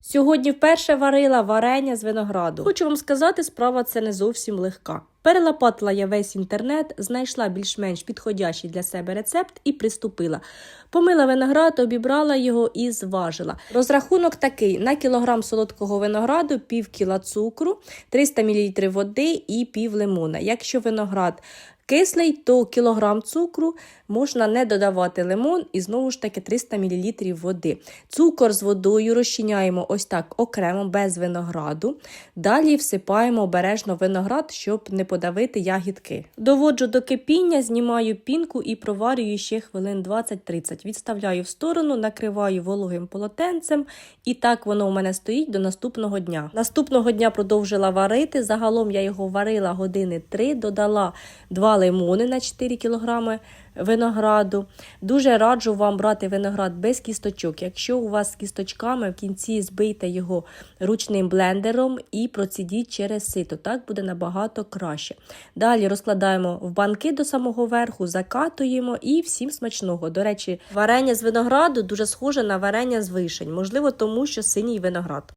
Сьогодні вперше варила варення з винограду. Хочу вам сказати, справа це не зовсім легка. Перелопатила я весь інтернет, знайшла більш-менш підходящий для себе рецепт і приступила. Помила виноград, обібрала його і зважила. Розрахунок такий: на кілограм солодкого винограду, пів кіла цукру, 300 мл води і пів лимона. Якщо виноград кислий, то кілограм цукру можна не додавати лимон і знову ж таки 300 мл води. Цукор з водою розчиняємо ось так окремо, без винограду. Далі всипаємо обережно виноград, щоб не подавити ягідки. Доводжу до кипіння, знімаю пінку і проварюю ще хвилин 20-30. Відставляю в сторону, накриваю вологим полотенцем, і так воно у мене стоїть до наступного дня. Наступного дня продовжила варити. Загалом я його варила години 3, додала 2 лимони на 4 кг винограду. Дуже раджу вам брати виноград без кісточок. Якщо у вас з кісточками, в кінці збийте його ручним блендером і процідіть через сито. Так буде набагато краще. Далі розкладаємо в банки до самого верху, закатуємо і всім смачного. До речі, варення з винограду дуже схоже на варення з вишень, можливо, тому що синій виноград.